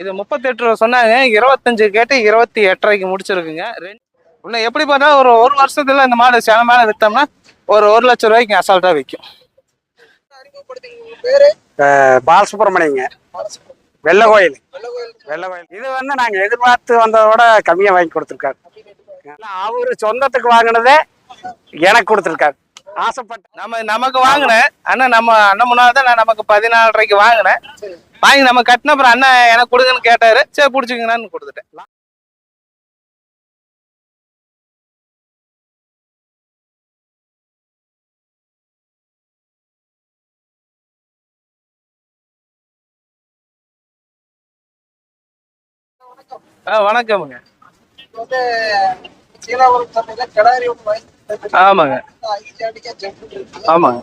இது முப்பத்தெட்டு ரூபா சொன்னாங்க. இருபத்தஞ்சு கேட்டு இருபத்தி எட்டரைக்கு முடிச்சிருக்குங்க. ரெண்டு இன்னும் எப்படி பார்த்தா ஒரு ஒரு வருஷத்துல இந்த மாடு சேன மேல வித்தோம்னா ஒரு ஒரு லட்சம் ரூபாய்க்கு அசால்ட்டா விற்கும் பாலசுப்ரமணியங்க வெள்ளை கோயில் வெள்ளை கோயில் இது வந்து நாங்க எதிர்பார்த்து வந்ததை விட கம்மியா வாங்கி கொடுத்துருக்காரு. அவரு சொந்தத்துக்கு வாங்கினதே எனக்கு கொடுத்துருக்காரு. ஆசைப்பட்ட நம்ம நமக்கு வாங்கினேன். அண்ணன் நம்ம அண்ணன் முன்னாடி தான் நான் நமக்கு பதினாலரைக்கு வாங்கினேன். வாங்கி நம்ம கட்டின அப்புறம் அண்ணன் எனக்கு கொடுங்கன்னு கேட்டாரு. சரி பிடிச்சிங்கன்னு கொடுத்துட்டேன். ஆ வணக்கமுங்க. வந்து ஒன்று ஆமாங்க. ஆமாங்க.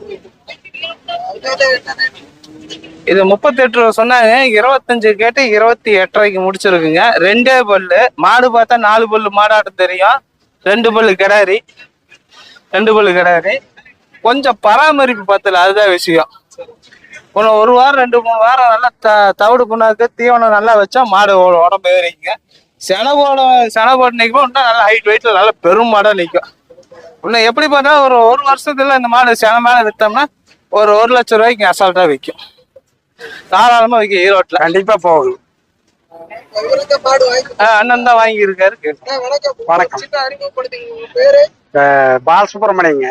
இது முப்பத்தெட்டு ரூபா சொன்னாங்க. இருபத்தஞ்சு கேட்டு இருபத்தி எட்டரைக்கு முடிச்சிருக்குங்க. ரெண்டே பல்லு. மாடு பார்த்தா நாலு பல்லு மாடாட்டம் தெரியும். ரெண்டு பல்லு கிடாரி. ரெண்டு பல்லு கிடாரி. கொஞ்சம் பராமரிப்பு பத்தல. அதுதான் விஷயம். இன்னும் ஒரு வாரம் ரெண்டு மூணு வாரம் நல்லா த தவிடு புண்ணாக்கு தீவனம் நல்லா வச்சா மாடு உடம்பு ஏறிங்க செனவோட சென போட்டு நிற்கும் இன்னும் நல்லா ஹைட் வெயிட்ல நல்லா பெரும் மாடாக நிற்கும் இன்னும் எப்படி பார்த்தா ஒரு ஒரு வருஷத்துல இந்த மாடு சென மேலே விற்றோம்னா ஒரு ஒரு லட்சம் ரூபாய்க்கு அசால்ட்டாக விற்கும் தாராளமா விற்கும் ஈரோட்ல கண்டிப்பா போகணும் அண்ணன் தான் வாங்கி இருக்காரு வணக்கம். வணக்கம். சின்ன அறிமுகப்படுத்திங்க உங்க பேரு? பாலசுப்ரமணியங்க.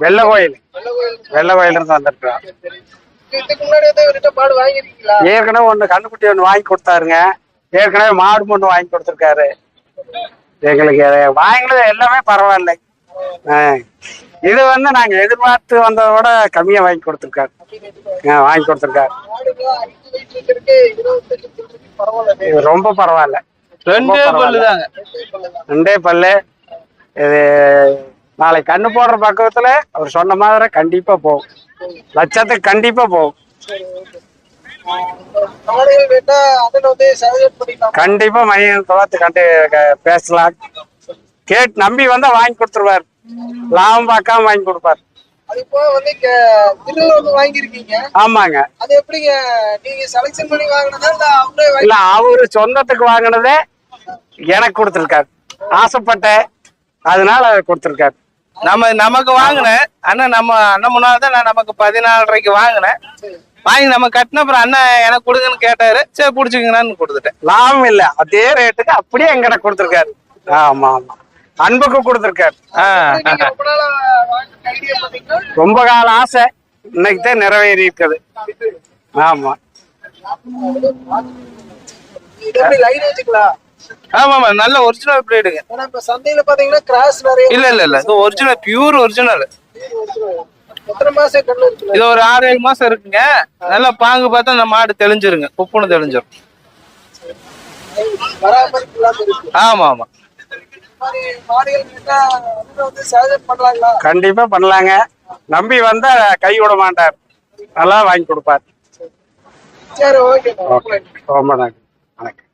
வெள்ளை கோயில். வெள்ளை கோயில். இருந்து வந்திருக்கிறோம் இதுக்கு முன்னாடி வந்து இவர்கிட்ட மாடு வாங்கிருக்கீங்களா ஏற்கனவே ஒண்ணு கண்ணுக்குட்டி ஒண்ணு வாங்கி கொடுத்தாருங்க. ஏற்கனவே மாடு ஒண்ணு வாங்கி கொடுத்துருக்காரு. எங்களுக்கு வாங்கினது எல்லாமே பரவாயில்லை. இது வந்து நாங்க எதிர்பார்த்து வந்ததை விட கம்மியா வாங்கி கொடுத்துருக்காரு. வாங்கி கொடுத்துருக்காரு. ரொம்ப பரவாயில்ல. ரெண்டே பல்லு தாங்க. ரெண்டே பல்லு. இது நாளை கண்ணு போடுற பக்கத்துல அவர் சொன்ன மாதிரி கண்டிப்பா போகும். லட்சத்துக்கு கண்டிப்பா போகும். கண்டிப்பா மையம் பார்த்து கண்டு பேசலாம். கேட்டு நம்பி வந்தா வாங்கி கொடுத்துருவார். லாபம் பார்க்காம வாங்கி கொடுப்பார். அது போக வந்து இங்க திருவிழா வந்து வாங்கியிருக்கீங்க. ஆமாங்க. அது எப்படிங்க? நீங்க செலக்ஷன் பண்ணி வாங்கினதா இல்ல அவரே இல்ல அவரு சொந்தத்துக்கு வாங்கினதே எனக்கு கொடுத்துருக்காரு. ஆசைப்பட்டேன் அதனால கொடுத்துருக்காரு. நம்ம நமக்கு வாங்கினேன். அண்ணன் நம்ம அண்ணன் முன்னாடி தான் நான் நமக்கு பதினாலரைக்கு வாங்கினேன். வாங்கி நம்ம கட்டின அப்புறம் அண்ணன் எனக்கு கொடுங்கன்னு கேட்டாரு. சரி பிடிச்சிங்கன்னு கொடுத்துட்டேன். லாபம் இல்ல அதே ரேட்டுக்கு அப்படியே எங்கிட்ட கொடுத்துருக்காரு. ஆமா ஆமா. அன்புக்கு கொடுத்துருக்காரு. ஆஹ் ரொம்ப நாளா கால ஆசை. இன்னைக்கு தான் நிறைவேறி இருக்குது. ஆமா. இது ஆமா ஆமா நல்ல ஒரிஜினல் பிரீடுங்க ஆனா சந்தையில பாத்தீங்கன்னா கிராஸ் இல்ல இல்ல இல்ல. இது ஒரிஜினல் பியூர் ஒரிஜினல் இது ஒரு ஆறு ஏழு மாசம் இருக்குங்க. நல்லா பாங்கு பார்த்தா அந்த மாடு தெளிஞ்சிருங்க. குப்புன்னு தெளிஞ்சிரும். ஆமா ஆமா கண்டிப்பா பண்ணலாங்க. நம்பி வந்தா கை விட மாட்டார். நல்லா வாங்கி கொடுப்பார். சரி ஓகே. ரொம்ப நன்றி. வணக்கம்.